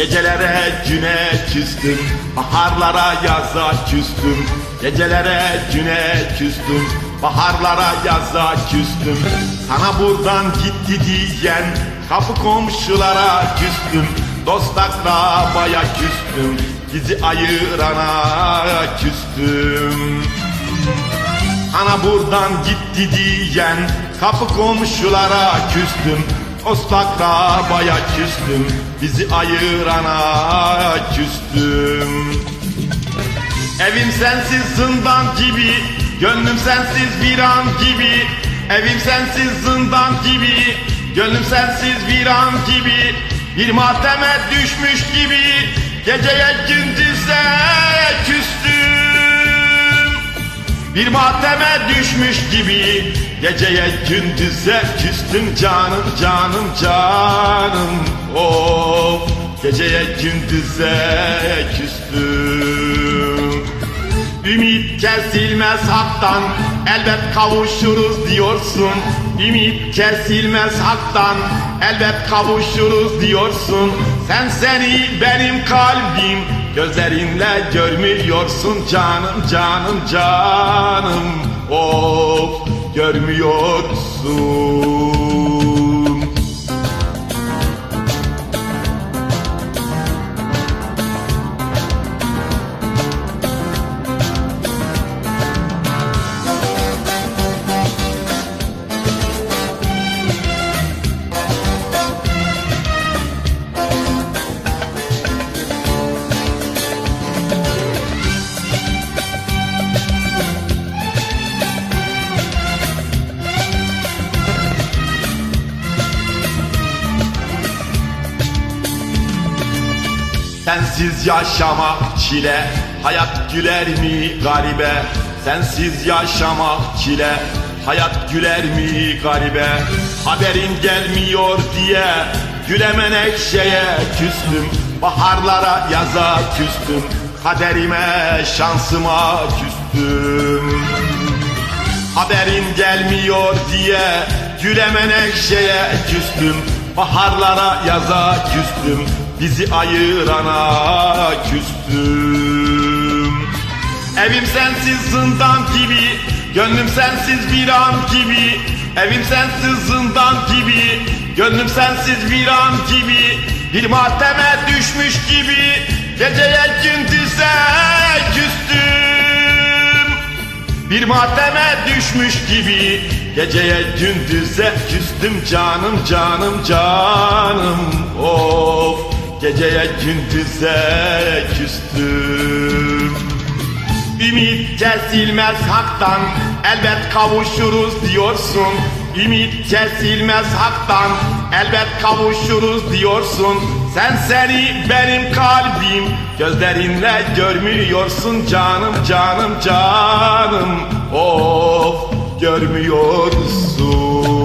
Gecelere güne küstüm Baharlara yaza küstüm. Gecelere güne küstüm Baharlara yaza küstüm. Sana buradan gitti diyen Kapı komşulara küstüm. Dost akrabaya küstüm Bizi ayırana küstüm. Ana buradan gitti diyen kapı komşulara küstüm Dost akrabaya küstüm Bizi ayırana küstüm. Evim sensiz zindan gibi Gönlüm sensiz viran gibi. Evim sensiz zindan gibi Gönlüm sensiz viran gibi. Bir mateme düşmüş gibi Geceye gündüze bir mateme düşmüş gibi Geceye gündüze küstüm canım canım canım. Of geceye gündüze küstüm. Ümit kesilmez haktan elbet kavuşuruz diyorsun. Ümit kesilmez haktan elbet kavuşuruz diyorsun. Sen seni benim kalbim gözlerinle görmüyorsun canım canım canım. Of görmüyorsun Sensiz yaşamak çile Hayat güler mi garibe? Sensiz yaşamak çile Hayat güler mi garibe? Haberin gelmiyor diye Gülemen ekşeye küstüm. Baharlara yaza küstüm Kaderime şansıma küstüm. Haberin gelmiyor diye Gülemen ekşeye küstüm. Baharlara yaza küstüm Bizi ayırana küstüm. Evim sensiz zindan gibi Gönlüm sensiz viran gibi. Evim sensiz zindan gibi Gönlüm sensiz viran gibi. Bir mateme düşmüş gibi Geceye gündüze küstüm. Bir mateme düşmüş gibi Geceye gündüze küstüm. Canım canım canım geceye gündüze küstüm. Ümit kesilmez haktan elbet kavuşuruz diyorsun. Ümit kesilmez haktan elbet kavuşuruz diyorsun. Sen seni benim kalbim gözlerinle görmüyorsun canım canım canım. Of görmüyorsun